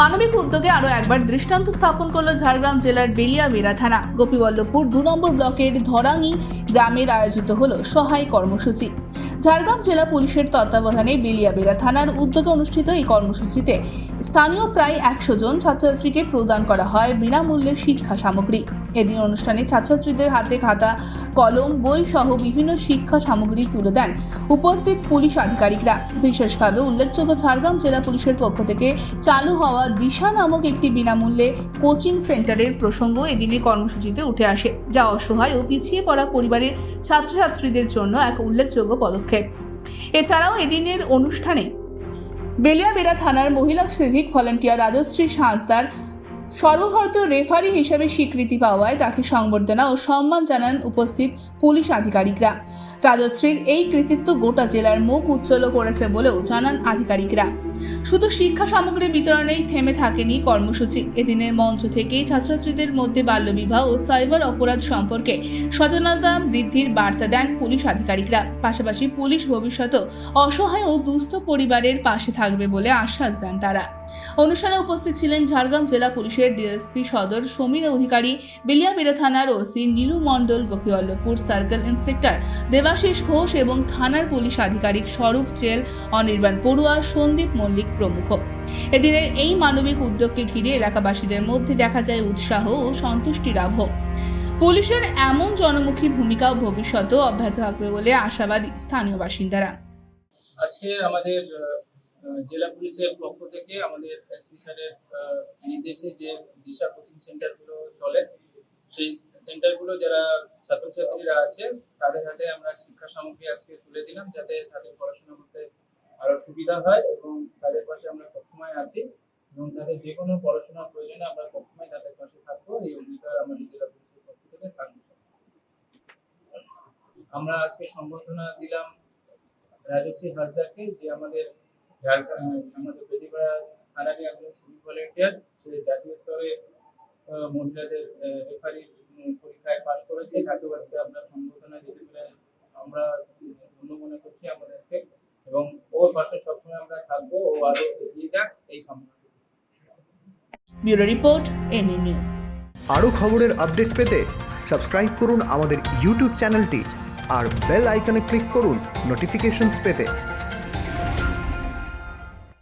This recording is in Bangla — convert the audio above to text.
মানবিক উদ্যোগে আরও একবার দৃষ্টান্ত স্থাপন করল ঝাড়গ্রাম জেলার বেলিয়াবেড়া থানা। গোপীবল্লভপুর দু নম্বর ব্লকের ধরাঙ্গি গ্রামের আয়োজিত হলো সহায় কর্মসূচি। ঝাড়গ্রাম জেলা পুলিশের তত্ত্বাবধানে বেলিয়াবেড়া থানার উদ্যোগে অনুষ্ঠিত এই কর্মসূচিতে স্থানীয় প্রায় একশো জন ছাত্রছাত্রীকে প্রদান করা হয় বিনামূল্যে শিক্ষা সামগ্রী। এদিন অনুষ্ঠানে ছাত্রছাত্রীদের হাতে খাতা, কলম, বই সহ বিভিন্ন শিক্ষা সামগ্রী তুলে দেন উপস্থিত পুলিশ আধিকারিকরা। বিশেষভাবে উল্লেখযোগ্য ঝাড়গ্রাম জেলা পুলিশের পক্ষ থেকে চালু হওয়া দিশা নামক একটি বিনামূল্যে কোচিং সেন্টারের প্রসঙ্গ এদিনের কর্মসূচিতে উঠে আসে, যা অসহায় ও পিছিয়ে পড়া পরিবারের ছাত্রছাত্রীদের জন্য এক উল্লেখযোগ্য পদক্ষেপ। এছাড়াও এদিনের অনুষ্ঠানে বেলিয়াবেড়া থানার মহিলা সিভিক ভলান্টিয়ার রাজশ্রী হাঁসদার সর্বভারতীয় রেফারি হিসেবে স্বীকৃতি পাওয়ায় তাকে সংবর্ধনা ও সম্মান জানান উপস্থিত পুলিশ আধিকারিকরা। রাজশ্রীর এই কৃতিত্ব গোটা জেলার মুখ উজ্জ্বল করেছে বলেও জানান আধিকারিকরা। শুধু শিক্ষা সামগ্রী বিতরণেই থেমে থাকেনি কর্মসূচি। এদিনের মঞ্চ থেকেই ছাত্রছাত্রীদের মধ্যে বাল্যবিবাহ ও সাইবার অপরাধ সম্পর্কে সচেতনতা বৃদ্ধির বার্তা দেন পুলিশ আধিকারিকরা। পাশাপাশি পুলিশ ভবিষ্যতেও অসহায় ও দুস্থ পরিবারের পাশে থাকবে বলে আশ্বাস দেন তারা। অনুষ্ঠানে উপস্থিত ছিলেন ঝাড়গ্রাম জেলা পুলিশের ডিএসপি সদর সমীর অধিকারী, বেলিয়াবেড়া থানার OC Nilu Mondal, Gopiballavpur circle inspector Debashis Ghosh এবং থানার পুলিশ আধিকারিক স্বরূপ চেল, অনির্বাণ পড়ুয়া, সন্দীপ মল্লিক প্রমুখ। এদিনের এই মানবিক উদ্যোগকে ঘিরে এলাকাবাসীদের মধ্যে দেখা যায় উৎসাহ ও সন্তুষ্টির আবহ। পুলিশের এমন জনমুখী ভূমিকাও ভবিষ্যতেও অব্যাহত থাকবে বলে আশাবাদী স্থানীয় বাসিন্দারা। আজকে আমাদের জেলা পুলিশের পক্ষ থেকে আমাদের এসপি স্যারের নির্দেশে যে দিশা কোচিং সেন্টারগুলো চলে, সেই সেন্টারগুলো যারা ছাত্রছাত্রীরা আছে, তাদের হাতে আমরা শিক্ষা সামগ্রী আজকে তুলে দিলাম, যাতে তাদের পড়াশোনা সুবিধা হয় এবং তাদের পাশে আমরা সবসময় আছি এবং তাদের যে কোনো পড়াশোনার প্রয়োজনে আমরা সবসময় তাদের পাশে থাকব। এই অঙ্গীকার আমাদের জেলা পুলিশের পক্ষ থেকে থাকবে আমরা আজকে সম্বর্ধনা দিলাম রাজশ্রী হাসদারকে যে আমাদের ঝাড়খণ্ড, আমাদের বেদিপাড়া থানারই একজন সিভিক ভলেন্টিয়ার, সে জাতীয় স্তরে মহিলাদের রেফারি পরীক্ষায় পাশ করেছে। তাকেও আজকে আমরা সম্বোধনা দিতে আমরা ধন্য মনে করছি আমাদেরকে এবং ওর পাশে সবসময় আমরা থাকব ও আরও এগিয়ে যাক এই কামনা ব্যুরো রিপোর্ট এনএ নিউজ। আরও খবরের আপডেট পেতে সাবস্ক্রাইব করুন আমাদের ইউটিউব চ্যানেলটি আর বেল আইকনে ক্লিক করুন নোটিফিকেশনস পেতে।